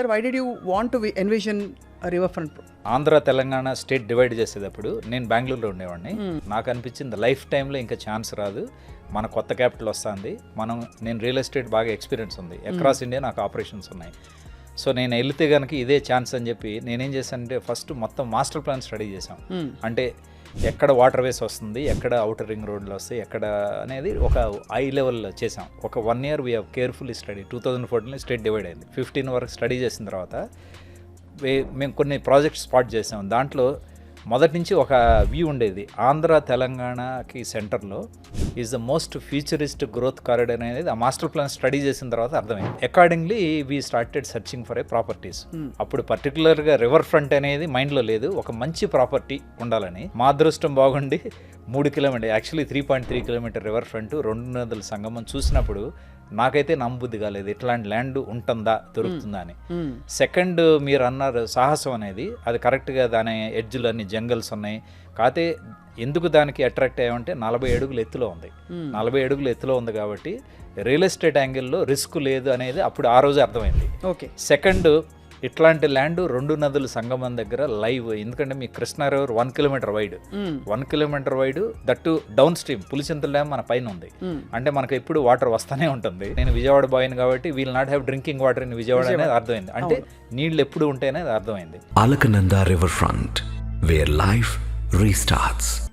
Why did you want to envision a riverfront? pro- Andhra Telangana state divide చేసేటప్పుడు నేను బెంగళూరులో ఉండేవాడిని. నాకు అనిపించింది లైఫ్ టైంలో ఇంకా ఛాన్స్ రాదు. మన కొత్త క్యాపిటల్ వస్తుంది. మనం నేను రియల్ ఎస్టేట్ బాగా ఎక్స్పీరియన్స్ ఉంది. అక్రాస్ ఇండియా నాకు ఆపరేషన్స్ ఉన్నాయి. సో నేను వెళ్తే కనుక ఇదే ఛాన్స్ అని చెప్పి నేనేం చేశానంటే ఫస్ట్ మొత్తం మాస్టర్ ప్లాన్ స్టడీ చేసాం అంటే ఎక్కడ వాటర్ వేస్ వస్తుంది ఎక్కడ అవుటర్ రింగ్ రోడ్లు వస్తాయి ఎక్కడ అనేది ఒక ఐ లెవెల్లో చేసాం ఒక one year we have carefully study two thousand ఫోర్టీన్లో స్టేట్ డివైడ్ అయింది. ఫిఫ్టీన్ వరకు స్టడీ చేసిన తర్వాత మేము కొన్ని ప్రాజెక్ట్స్ స్పాట్ చేసాం దాంట్లో మొదటి నుంచి ఒక వ్యూ ఉండేది. ఆంధ్ర తెలంగాణకి సెంటర్లో is the most futurist growth corridor అనేది ఆ మాస్టర్ ప్లాన్ స్టడీ చేసిన తర్వాత అర్థమైంది. Accordingly we started searching for a properties అప్పుడు పర్టికులర్గా రివర్ ఫ్రంట్ అనేది మైండ్లో లేదు. ఒక మంచి ప్రాపర్టీ ఉండాలని. మా అదృష్టం బాగుండి మూడు kilometre actually three point three kilometre river front రెండు నదుల సంగమం చూసినప్పుడు నాకైతే నమ్మబుద్ధి కాలేదు. ఇట్లాంటి ల్యాండ్ ఉంటుందా దొరుకుతుందా అని. సెకండ్ మీరు అన్నారు సాహసం అనేది అది కరెక్ట్గా దాని ఎడ్జులు అన్ని జంగల్స్ ఉన్నాయి. కాకపోతే ఎందుకు దానికి అట్రాక్ట్ అయ్యామంటే నలభై అడుగులు ఎత్తులో ఉంది. నలభై అడుగులు ఎత్తులో ఉంది కాబట్టి రియల్ ఎస్టేట్ యాంగిల్లో రిస్క్ లేదు అనేది అప్పుడు ఆ రోజు అర్థమైంది. Okay. సెకండ్ ఇట్లాంటి ల్యాండ్ రెండు నదుల సంగమం దగ్గర లైవ్ ఎందుకంటే మీ Krishna river one kilometre wide. One kilometre wide that down stream Pulichintala dam మన పైన ఉంది. అంటే మనకు ఎప్పుడు వాటర్ వస్తూనే ఉంటుంది. నేను విజయవాడ బాయ్ని కాబట్టి we'll not have drinking water in Vijayawada అనేది అర్థమైంది. అంటే నీళ్ళు ఎప్పుడు ఉంటాయనే అది అర్థమైంది. Alakananda Riverfront, where life restarts.